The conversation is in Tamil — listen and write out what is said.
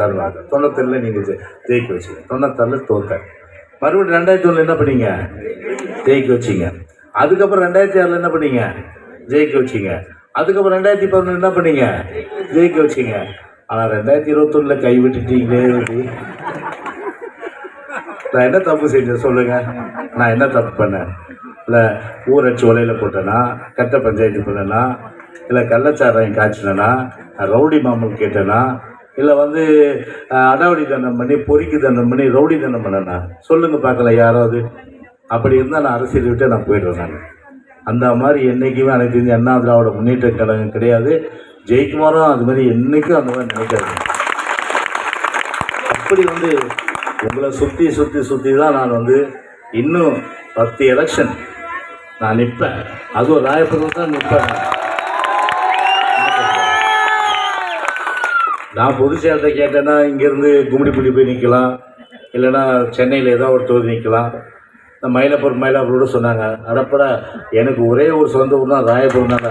உதாரணம் தொண்ணூத்தெல்ல நீங்கள் ஜெயிக்க வச்சிங்க. தொண்ணூத்தாறில் தோத்தேன் மறுபடியும் ரெண்டாயிரத்தி ஒன்றில் என்ன பண்ணீங்க? ஜெயிக்க வச்சிங்க. அதுக்கப்புறம் ரெண்டாயிரத்தி ஆறில் என்ன பண்ணீங்க? ஜெயிக்க வச்சிங்க. அதுக்கப்புறம் ரெண்டாயிரத்தி பதினொன்று என்ன பண்ணீங்க? ஜெயிக்க வச்சிங்க. ஆனால் ரெண்டாயிரத்தி இருபத்தொன்னில் கைவிட்டுட்டீங்களே நான் என்ன தப்பு செஞ்சேன் சொல்லுங்க. நான் என்ன தப்பு பண்ணேன்? இல்லை ஊராட்சி ஒலையில் போட்டேன்னா கட்ட பஞ்சாயத்து பண்ணேன்னா இல்லை கள்ளச்சாராயம் காய்ச்சினேனா? ரவுடி மாமல் கேட்டேன்னா இல்லை வந்து அடாவடி தண்டம் பண்ணி பொறிக்கு தண்டம் பண்ணி ரவுடி தண்டம் பண்ணனா? சொல்லுங்க பார்க்கல யாராவது. அப்படி இருந்தால் நான் அரசியல் விட்டு நான் போயிடுறேன் நான். அந்த மாதிரி என்றைக்குமே அனைத்து இந்திய அண்ணா திராவிட முன்னேற்ற கழகம் கிடையாது. ஜெயக்குமாரும் அது மாதிரி என்றைக்கும் அந்த மாதிரி நினைக்காது அப்படி வந்து உங்களை சுற்றி சுற்றி சுற்றி தான் நான் வந்து இன்னும் பத்து எலெக்ஷன் நான் நிற்பேன் அதுவும் ராயபுரம் தான் நிற்பேன் நான் பொதுச்செயலத்தை கேட்டேன்னா இங்கேருந்து கும்மிடிப்பிடி போய் நிற்கலாம் இல்லைன்னா சென்னையில் ஏதோ ஒரு தொகுதி நிற்கலாம் இந்த மயிலாப்பூர் மயிலாப்பூரோட சொன்னாங்க. அடப்படா எனக்கு ஒரே ஒரு சொந்த ஊர் தான் ராயபுரம் தான்